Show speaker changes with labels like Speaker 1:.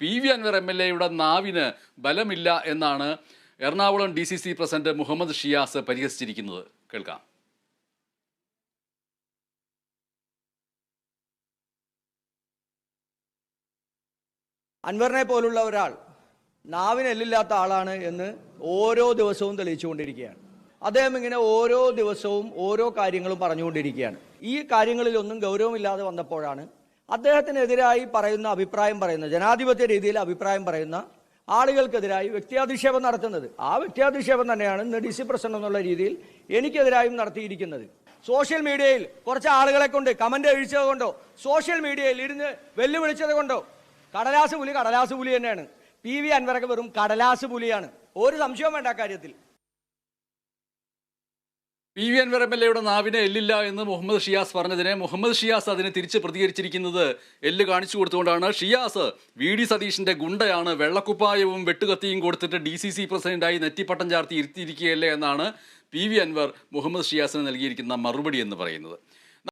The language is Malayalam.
Speaker 1: P V Anwar M L എയുടെ നാവിന് ബലമില്ല എന്നാണ് Ernakulam D C C president Muhammad Shiyas പരിഹസിച്ചിരിക്കുന്നത്. കേൾക്കാം.
Speaker 2: അൻവറിനെ പോലുള്ള ഒരാൾ നാവിന് ആളാണ് എന്ന് ഓരോ ദിവസവും തെളിയിച്ചുകൊണ്ടിരിക്കുകയാണ്. അദ്ദേഹം ഇങ്ങനെ ഓരോ ദിവസവും ഓരോ കാര്യങ്ങളും പറഞ്ഞുകൊണ്ടിരിക്കുകയാണ്. ഈ കാര്യങ്ങളിലൊന്നും ഗൗരവമില്ലാതെ വന്നപ്പോഴാണ് അദ്ദേഹത്തിനെതിരായി പറയുന്ന അഭിപ്രായം പറയുന്ന ജനാധിപത്യ രീതിയിൽ അഭിപ്രായം പറയുന്ന ആളുകൾക്കെതിരായി വ്യക്തിയാധിക്ഷേപം നടത്തുന്നത്. ആ വ്യക്തിയാധിക്ഷേപം തന്നെയാണ് ഇന്ന് ഡി സി പ്രസിഡന്റ് എന്നുള്ള രീതിയിൽ എനിക്കെതിരായും നടത്തിയിരിക്കുന്നത്. സോഷ്യൽ മീഡിയയിൽ കുറച്ച് ആളുകളെ കൊണ്ട് കമന്റ് അഴിച്ചത് കൊണ്ടോ സോഷ്യൽ മീഡിയയിൽ ഇരുന്ന് വെല്ലുവിളിച്ചത് കൊണ്ടോ കടലാസ് പുലി കടലാസ് പുലി തന്നെയാണ്. പി വി അൻവറൊക്കെ വെറും കടലാസ് പുലിയാണ്. ഒരു സംശയവും വേണ്ട കാര്യത്തിൽ.
Speaker 1: P V Anwar M L നാവിന് എല്ലില്ല എന്ന് മുഹമ്മദ് ഷിയാസ് പറഞ്ഞതിനെ മുഹമ്മദ് ഷിയാസ് അതിന് തിരിച്ച് പ്രതികരിച്ചിരിക്കുന്നത് എല്ല് കാണിച്ചു കൊടുത്തുകൊണ്ടാണ്. ഷിയാസ് വി ഡി സതീഷിന്റെ ഗുണ്ടയാണ് വെള്ളക്കുപ്പായവും വെട്ടുകത്തിയും കൊടുത്തിട്ട് ഡി സി സി പ്രസിഡന്റായി നെറ്റിപ്പട്ടം ചാർത്തി ഇരുത്തിയിരിക്കുകയല്ലേ എന്നാണ് പി വി അൻവർ മുഹമ്മദ് ഷിയാസിന് നൽകിയിരിക്കുന്ന മറുപടി എന്ന് പറയുന്നത്.